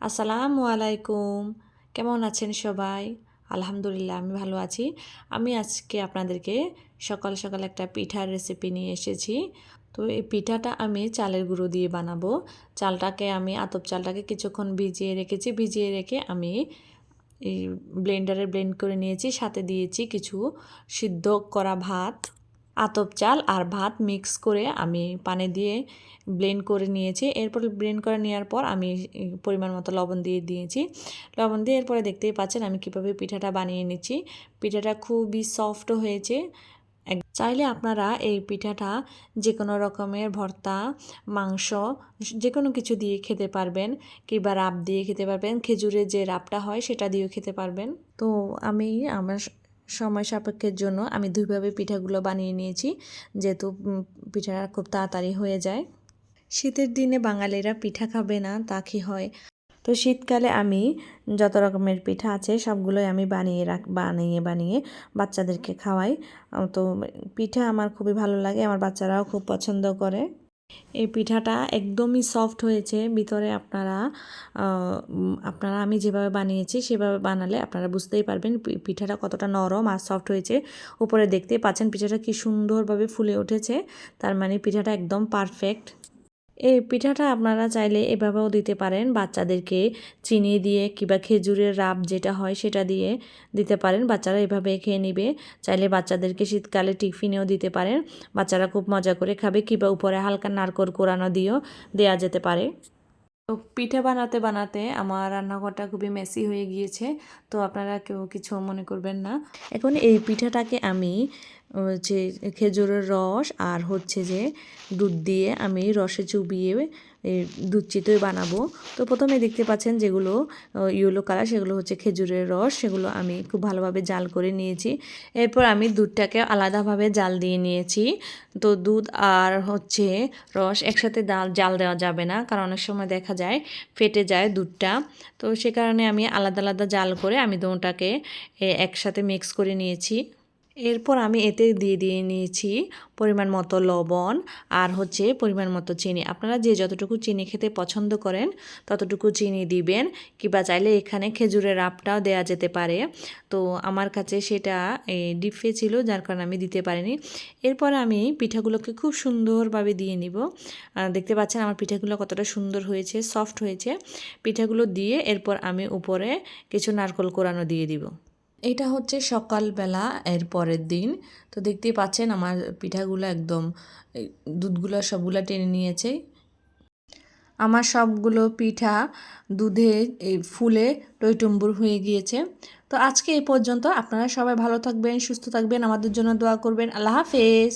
আসসালামু আলাইকুম। কেমন আছেন সবাই? আলহামদুলিল্লাহ, আমি ভালো আছি। আমি আজকে আপনাদেরকে সকাল সকাল একটা পিঠার রেসিপি নিয়ে এসেছি। তো এই পিঠাটা আমি চালের গুঁড়ো দিয়ে বানাবো। চালটাকে আমি, আতপ চালটাকে কিছুক্ষণ ভিজিয়ে রেখেছি। ভিজিয়ে রেখে আমি এই ব্লেন্ডারে ব্লেন্ড করে নিয়েছি। সাথে দিয়েছি কিছু সিদ্ধ করা ভাত। আতপ চাল আর ভাত মিক্স করে আমি পানি দিয়ে ব্লেন্ড করে নিয়েছি। এরপর ব্লেন্ড করে নেওয়ার পর আমি পরিমাণ মতো লবণ দিয়ে দিয়েছি। লবণ দিয়ে এরপরে দেখতেই পাচ্ছেন আমি কীভাবে পিঠাটা বানিয়ে নিচ্ছি। পিঠাটা খুবই সফট হয়েছে। চাইলে আপনারা এই পিঠাটা যে কোনো রকমের ভর্তা, মাংস যে কোনো কিছু দিয়ে খেতে পারবেন কিংবা রাব দিয়ে খেতে পারবেন। খেজুরের যে রাবটা হয় সেটা দিয়েও খেতে পারবেন। তো আমি আমার সময় সাপেক্ষের জন্য আমি দুইভাবে পিঠাগুলো বানিয়ে নিয়েছি, যেহেতু পিঠাটা খুব তাড়াতাড়ি হয়ে যায়। শীতের দিনে বাঙালিরা পিঠা খাবে না, তা কি হয়? তো শীতকালে আমি যত রকমের পিঠা আছে, সবগুলোই আমি বানিয়ে রাখ, বানিয়ে বানিয়ে বাচ্চাদেরকে খাওয়াই। তো পিঠা আমার খুবই ভালো লাগে, আমার বাচ্চারাও খুব পছন্দ করে। এই পিঠাটা একদমই সফট হয়েছে। ভিতরে আপনারা আপনারা আমি যেভাবে বানিয়েছি সেভাবে বানালে আপনারা বুঝতেই পারবেন পিঠাটা কতটা নরম আর সফট হয়েছে। উপরে দেখতে পাচ্ছেন পিঠাটা কি সুন্দরভাবে ফুলে উঠেছে। তার মানে পিঠাটা একদম পারফেক্ট এই পিঠাটা আপনারা চাইলে এভাবেও দিতে পারেন। বাচ্চাদেরকে চিনি দিয়ে কিংবা খেজুরের রাব যেটা হয় সেটা দিয়ে দিতে পারেন। বাচ্চারা এভাবে খেয়ে নেবে। চাইলে বাচ্চাদেরকে শীতকালে টিফিনেও দিতে পারেন। বাচ্চারা খুব মজা করে খাবে কিংবা উপরে হালকা নারকর কোরানো দিয়েও দেওয়া যেতে পারে। তো পিঠে বানাতে বানাতে আমার রান্নাঘরটা খুবই মেসি হয়ে গিয়েছে। তো আপনারা কেউ কিছু মনে করবেন না। এখন এই পিঠাটাকে আমি হচ্ছে খেজুরের রস আর হচ্ছে যে দুধ দিয়ে আমি রসে চুবিয়ে দুধ চিতই বানাবো। তো প্রথমে দেখতে পাচ্ছেন যেগুলো ইয়েলো কালার সেগুলো হচ্ছে খেজুরের রস, সেগুলো আমি খুব ভালোভাবে জাল করে নিয়েছি। এরপর আমি দুধটাকে আলাদাভাবে জাল দিয়ে নিয়েছি। তো দুধ আর হচ্ছে রস একসাথে ডাল জাল দেওয়া যাবে না, কারণ অনেক সময় দেখা যায় ফেটে যায় দুধটা। তো সে কারণে আমি আলাদা আলাদা জাল করে আমি দুটাকে একসাথে মিক্স করে নিয়েছি। এরপর আমি এতে দিয়ে দিয়ে নিয়েছি পরিমাণ মতো লবণ আর হচ্ছে পরিমাণ মতো চিনি। আপনারা যে যতটুকু চিনি খেতে পছন্দ করেন, ততটুকু চিনি দিবেন কিংবা চাইলে এখানে খেজুরের আপটাও দেওয়া যেতে পারে। তো আমার কাছে সেটা ডিফে ছিল, যার কারণে আমি দিতে পারিনি। এরপর আমি পিঠাগুলোকে খুব সুন্দরভাবে দিয়ে নিব। দেখতে পাচ্ছেন আমার পিঠাগুলো কতটা সুন্দর হয়েছে, সফট হয়েছে। পিঠাগুলো দিয়ে এরপর আমি উপরে কিছু নারকল কোরানো দিয়ে দিব। এটা হচ্ছে সকালবেলা, এর পরের দিন। তো দেখতেই পাচ্ছেন আমার পিঠাগুলো একদম দুধগুলো সবগুলো টেনে নিয়েছে। আমার সবগুলো পিঠা দুধে এই ফুলে টইটুম্বুর হয়ে গিয়েছে। তো আজকে এই পর্যন্ত। আপনারা সবাই ভালো থাকবেন, সুস্থ থাকবেন, আমাদের জন্য দোয়া করবেন। আল্লাহ হাফেজ।